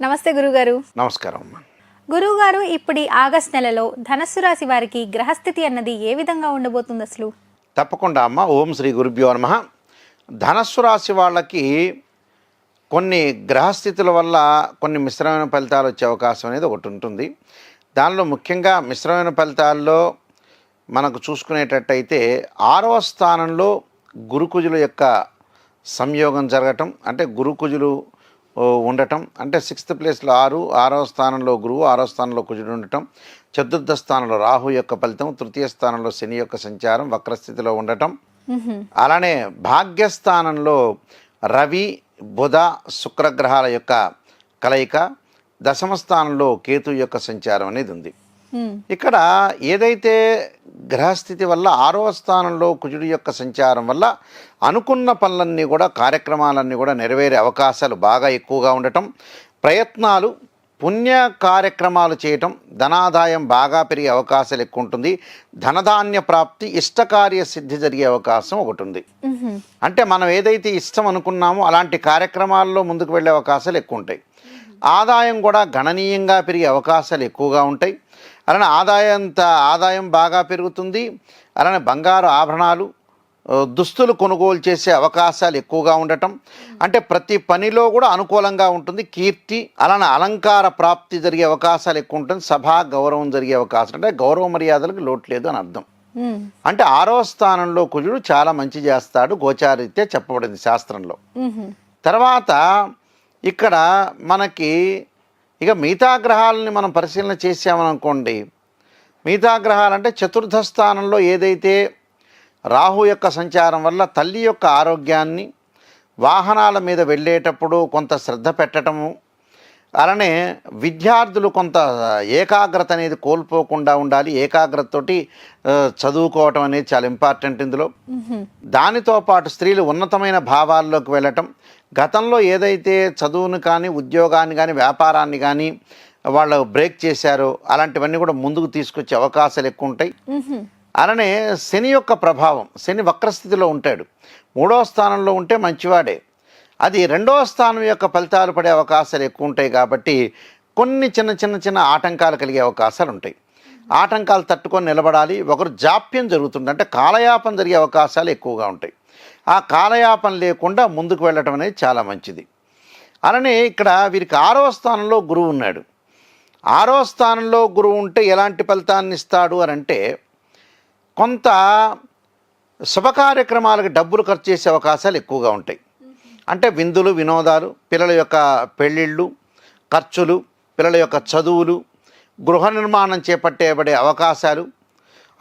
నమస్తే గురుగారు. నమస్కారం అమ్మా. గురువుగారు ఇప్పుడు ఆగస్ట్ నెలలో ధనస్సు రాశి వారికి గ్రహస్థితి అన్నది ఏ విధంగా ఉండబోతుంది అసలు? తప్పకుండా అమ్మ. ఓం శ్రీ గురుభ్యో నమ. ధనస్సు రాశి వాళ్ళకి కొన్ని గ్రహస్థితుల వల్ల కొన్ని మిశ్రమైన ఫలితాలు వచ్చే అవకాశం అనేది ఒకటి ఉంటుంది. దానిలో ముఖ్యంగా మిశ్రమైన ఫలితాల్లో మనకు చూసుకునేటట్టయితే ఆరవ స్థానంలో గురుకుజుల యొక్క సంయోగం జరగటం అంటే గురుకుజులు ఉండటం. అంటే సిక్స్త్ ప్లేస్లో ఆరు ఆరవ స్థానంలో గురువు ఆరవ స్థానంలో కుజుడు ఉండటం. చతుర్థ స్థానంలో రాహు యొక్క ఫలితం తృతీయ స్థానంలో శని యొక్క సంచారం వక్రస్థితిలో ఉండటం. అలానే భాగ్యస్థానంలో రవి బుధ శుక్రగ్రహాల యొక్క కలయిక దశమ స్థానంలో కేతు యొక్క సంచారం అనేది ఉంది. ఇక్కడ ఏదైతే గ్రహస్థితి వల్ల ఆరవ స్థానంలో కుజుడి యొక్క సంచారం వల్ల అనుకున్న పనులన్నీ కూడా కార్యక్రమాలన్నీ కూడా నెరవేరే అవకాశాలు బాగా ఎక్కువగా ఉండటం ప్రయత్నాలు పుణ్య కార్యక్రమాలు చేయటం ధనాదాయం బాగా పెరిగే అవకాశాలు ఎక్కువ ఉంటుంది. ధనధాన్య ప్రాప్తి ఇష్టకార్య సిద్ధి జరిగే అవకాశం ఒకటి ఉంది. అంటే మనం ఏదైతే ఇష్టం అనుకున్నామో అలాంటి కార్యక్రమాల్లో ముందుకు వెళ్ళే అవకాశాలు ఎక్కువ ఉంటాయి. ఆదాయం కూడా గణనీయంగా పెరిగే అవకాశాలు ఎక్కువగా ఉంటాయి. అలానే ఆదాయంత ఆదాయం బాగా పెరుగుతుంది. అలానే బంగారు ఆభరణాలు దుస్తులు కొనుగోలు చేసే అవకాశాలు ఎక్కువగా ఉండటం. అంటే ప్రతి పనిలో కూడా అనుకూలంగా ఉంటుంది. కీర్తి అలానే అలంకార ప్రాప్తి జరిగే అవకాశాలు ఎక్కువ ఉంటుంది సభా గౌరవం జరిగే అవకాశం అంటే గౌరవ మర్యాదలకు లోటు లేదు అని అర్థం. అంటే ఆరో స్థానంలో కుజుడు చాలా మంచి చేస్తాడు. గోచారీత్యా చెప్పబడింది శాస్త్రంలో. తర్వాత ఇక్కడ మనకి ఇక మిగతా గ్రహాలని మనం పరిశీలన చేసామనుకోండి మిగతా గ్రహాలంటే చతుర్థ స్థానంలో ఏదైతే రాహు యొక్క సంచారం వల్ల తల్లి యొక్క ఆరోగ్యాన్ని వాహనాల మీద వెళ్ళేటప్పుడు కొంత శ్రద్ధ పెట్టడము అలానే విద్యార్థులు కొంత ఏకాగ్రత అనేది కోల్పోకుండా ఉండాలి ఏకాగ్రతతోటి చదువుకోవటం అనేది చాలా ఇంపార్టెంట్ ఇందులో. దానితో పాటు స్త్రీలు ఉన్నతమైన భావాల్లోకి వెళ్ళటం గతంలో ఏదైతే చదువును కానీ ఉద్యోగాన్ని కానీ వ్యాపారాన్ని కానీ వాళ్ళు బ్రేక్ చేశారో అలాంటివన్నీ కూడా ముందుకు తీసుకొచ్చే అవకాశాలు ఎక్కువ ఉంటాయి. అలానే శని యొక్క ప్రభావం శని వక్రస్థితిలో ఉంటాడు. మూడవ స్థానంలో ఉంటే మంచివాడే. అది రెండవ స్థానం యొక్క ఫలితాలు పడే అవకాశాలు ఎక్కువ ఉంటాయి కాబట్టి కొన్ని చిన్న చిన్న చిన్న ఆటంకాలు కలిగే అవకాశాలు ఉంటాయి. ఆటంకాలు తట్టుకొని నిలబడాలి. ఒకరు జాప్యం జరుగుతుంది అంటే కాలయాపన జరిగే అవకాశాలు ఎక్కువగా ఉంటాయి. ఆ కాలయాపన లేకుండా ముందుకు వెళ్ళటం అనేది చాలా మంచిది. అలానే ఇక్కడ వీరికి ఆరవ స్థానంలో గురువు ఉన్నాడు. ఆరో స్థానంలో గురువు ఉంటే ఎలాంటి ఫలితాన్ని ఇస్తాడు అని అంటే కొంత శుభ కార్యక్రమాలకు డబ్బులు ఖర్చు చేసే అవకాశాలు ఎక్కువగా ఉంటాయి. అంటే విందులు వినోదాలు పిల్లల యొక్క పెళ్ళిళ్ళు ఖర్చులు పిల్లల యొక్క చదువులు గృహ నిర్మాణం చేపట్టేబడే అవకాశాలు.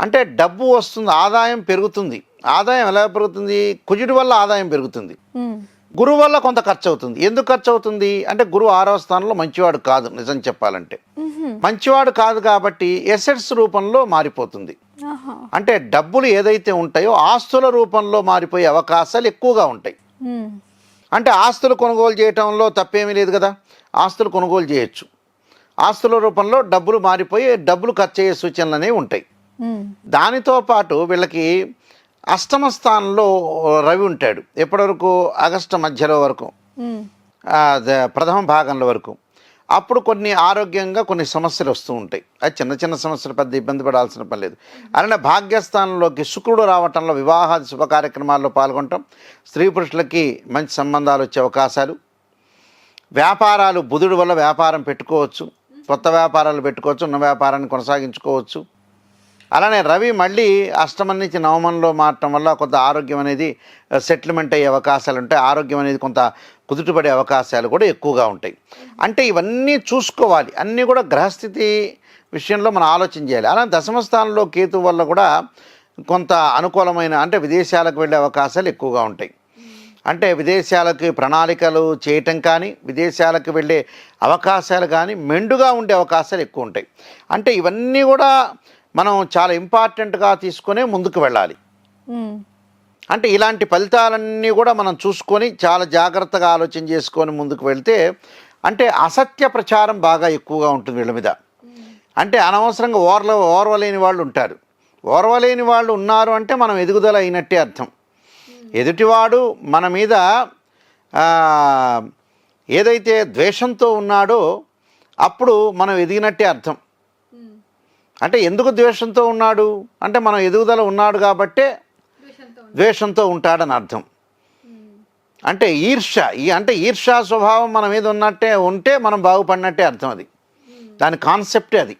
అంటే డబ్బు వస్తుంది ఆదాయం పెరుగుతుంది. ఆదాయం ఎలా పెరుగుతుంది కుజుడి వల్ల ఆదాయం పెరుగుతుంది. గురువు వల్ల కొంత ఖర్చు అవుతుంది ఎందుకు ఖర్చు అవుతుంది అంటే గురువు ఆరవ స్థానంలో మంచివాడు కాదు నిజం చెప్పాలంటే. మంచివాడు కాదు కాబట్టి ఎసెట్స్ రూపంలో మారిపోతుంది. అంటే డబ్బులు ఏదైతే ఉంటాయో ఆస్తుల రూపంలో మారిపోయే అవకాశాలు ఎక్కువగా ఉంటాయి. అంటే ఆస్తులు కొనుగోలు చేయటంలో తప్పేమీ లేదు కదా ఆస్తులు కొనుగోలు చేయొచ్చు ఆస్తుల రూపంలో డబ్బులు మారిపోయి డబ్బులు ఖర్చు అయ్యే సూచనలు అనేవి ఉంటాయి. దానితో పాటు వీళ్ళకి అష్టమ స్థానంలో రవి ఉంటాడు. ఎప్పటి వరకు ఆగస్టు మధ్యలో వరకు. ప్రథమ భాగంలో వరకు. అప్పుడు కొన్ని ఆరోగ్యంగా కొన్ని సమస్యలు వస్తూ ఉంటాయి. అది చిన్న చిన్న సమస్యలు పెద్ద ఇబ్బంది పడాల్సిన పని లేదు. అలానే భాగ్యస్థానంలోకి శుక్రుడు రావటంలో వివాహాది శుభ కార్యక్రమాల్లో పాల్గొనటం స్త్రీ పురుషులకి మంచి సంబంధాలు వచ్చే అవకాశాలు. వ్యాపారాలు బుధుడు వల్ల వ్యాపారం పెట్టుకోవచ్చు. కొత్త వ్యాపారాలు పెట్టుకోవచ్చు ఉన్న వ్యాపారాన్ని కొనసాగించుకోవచ్చు. అలానే రవి మళ్ళీ అష్టమం నుంచి నవమంలో మారటం వల్ల కొంత ఆరోగ్యం అనేది సెటిల్మెంట్ అయ్యే అవకాశాలు ఉంటాయి. ఆరోగ్యం అనేది కొంత కుదుటపడే అవకాశాలు కూడా ఎక్కువగా ఉంటాయి. అంటే ఇవన్నీ చూసుకోవాలి. అన్నీ కూడా గ్రహస్థితి విషయంలో మనం ఆలోచన చేయాలి. అలా దశమ స్థానంలో కేతు వల్ల కూడా కొంత అనుకూలమైన అంటే విదేశాలకు వెళ్ళే అవకాశాలు ఎక్కువగా ఉంటాయి. అంటే విదేశాలకి ప్రణాళికలు చేయటం కానీ విదేశాలకు వెళ్ళే అవకాశాలు కానీ మెండుగా ఉండే అవకాశాలు ఎక్కువ ఉంటాయి. అంటే ఇవన్నీ కూడా మనం చాలా ఇంపార్టెంట్గా తీసుకునే ముందుకు వెళ్ళాలి. అంటే ఇలాంటి ఫలితాలన్నీ కూడా మనం చూసుకొని చాలా జాగ్రత్తగా ఆలోచన చేసుకొని ముందుకు వెళ్తే అంటే అసత్య ప్రచారం బాగా ఎక్కువగా ఉంటుంది వీళ్ళ మీద. అంటే అనవసరంగా ఓర్ల ఓర్వలేని వాళ్ళు ఉంటారు. ఓర్వలేని వాళ్ళు ఉన్నారు అంటే మనం ఎదుగుదల అయినట్టే అర్థం. ఎదుటివాడు మన మీద ఏదైతే ద్వేషంతో ఉన్నాడో అప్పుడు మనం ఎదిగినట్టే అర్థం. అంటే ఎందుకు ద్వేషంతో ఉన్నాడు? అంటే మనం ఎదుగుదల ఉన్నాడు కాబట్టే ద్వేషంతో ఉంటాడని అర్థం. అంటే ఈర్ష ఈ అంటే ఈర్షా స్వభావం మన మీద ఉన్నట్టే ఉంటే మనం బాగుపడినట్టే అర్థం అది. దాని కాన్సెప్టే అది.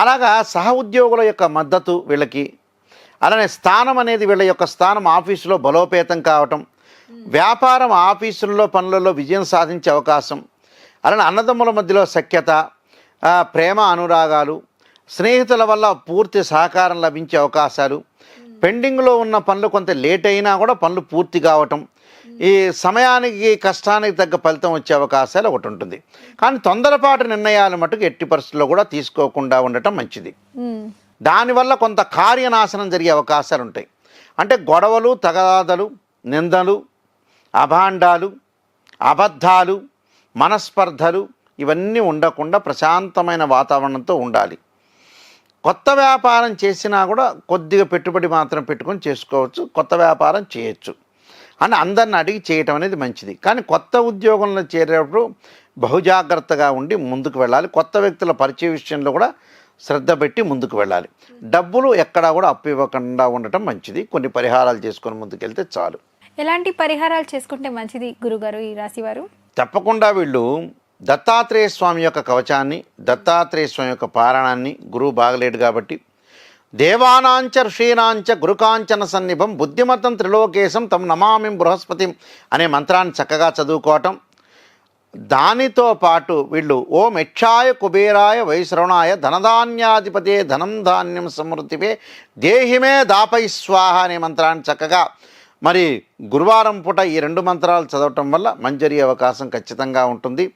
అలాగా సహ ఉద్యోగుల యొక్క మద్దతు వీళ్ళకి అలానే స్థానం అనేది వీళ్ళ యొక్క స్థానం ఆఫీసులో బలోపేతం కావటం వ్యాపారం ఆఫీసుల్లో పనులలో విజయం సాధించే అవకాశం అలానే అన్నదమ్ముల మధ్యలో సఖ్యత ప్రేమ అనురాగాలు స్నేహితుల వల్ల పూర్తి సహకారం లభించే అవకాశాలు పెండింగ్లో ఉన్న పనులు కొంత లేట్ అయినా కూడా పనులు పూర్తి కావటం ఈ సమయానికి కష్టానికి తగ్గ ఫలితం వచ్చే అవకాశాలు ఒకటి ఉంటుంది. కానీ తొందరపాటు నిర్ణయాలు మటుకు ఎట్టి పరిస్థితుల్లో కూడా తీసుకోకుండా ఉండటం మంచిది. దానివల్ల కొంత కార్యనాశనం జరిగే అవకాశాలు ఉంటాయి. అంటే గొడవలు తగాదలు నిందలు అభాండాలు అబద్ధాలు మనస్పర్ధలు ఇవన్నీ ఉండకుండా ప్రశాంతమైన వాతావరణంతో ఉండాలి. కొత్త వ్యాపారం చేసినా కూడా కొద్దిగా పెట్టుబడి మాత్రం పెట్టుకొని చేసుకోవచ్చు కొత్త వ్యాపారం చేయొచ్చు. అని అందరిని అడిగి చేయటం అనేది మంచిది. కానీ కొత్త ఉద్యోగంలో చేరేటప్పుడు బహుజాగ్రత్తగా ఉండి ముందుకు వెళ్ళాలి. కొత్త వ్యక్తుల పరిచయ విషయంలో కూడా శ్రద్ధ పెట్టి ముందుకు వెళ్ళాలి. డబ్బులు ఎక్కడా కూడా అప్పు ఇవ్వకుండా ఉండటం మంచిది. కొన్ని పరిహారాలు చేసుకొని ముందుకెళ్తే చాలు. ఎలాంటి పరిహారాలు చేసుకుంటే మంచిది గురుగారు ఈ రాశి వారు తప్పకుండా వీళ్ళు దత్తాత్రేయ స్వామి యొక్క కవచాన్ని దత్తాత్రేయ స్వామి యొక్క పారాయణాన్ని గురువు బాగలేడు కాబట్టి దేవానాంచ ఋషీనాంచ గురుకాంచన సన్నిభం బుద్ధిమతం త్రిలోకేశం తమ నమామిం బృహస్పతిం అనే మంత్రాన్ని చక్కగా చదువుకోవటం. దానితో పాటు వీళ్ళు ఓం యక్షాయ కుబేరాయ వైశ్రవణాయ ధనధాన్యాధిపతే ధనం ధాన్యం సమృద్ధిపే దేహిమే దాపై స్వాహ అనే మంత్రాన్ని చక్కగా మరి గురువారం పూట ఈ రెండు మంత్రాలు చదవటం వల్ల మంజరి అవకాశం ఖచ్చితంగా ఉంటుంది.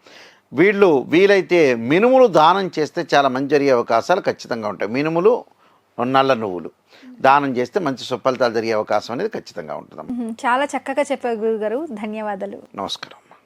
వీళ్ళు వీలైతే మినుములు దానం చేస్తే చాలా మంజరి అవకాశాలు ఖచ్చితంగా ఉంటాయి. మినుములు నల్ల నువ్వులు దానం చేస్తే మంచి సుఫలితాలు జరిగే అవకాశం అనేది ఖచ్చితంగా ఉంటుంది. చాలా చక్కగా చెప్పారు గురుగారు. ధన్యవాదాలు. నమస్కారం.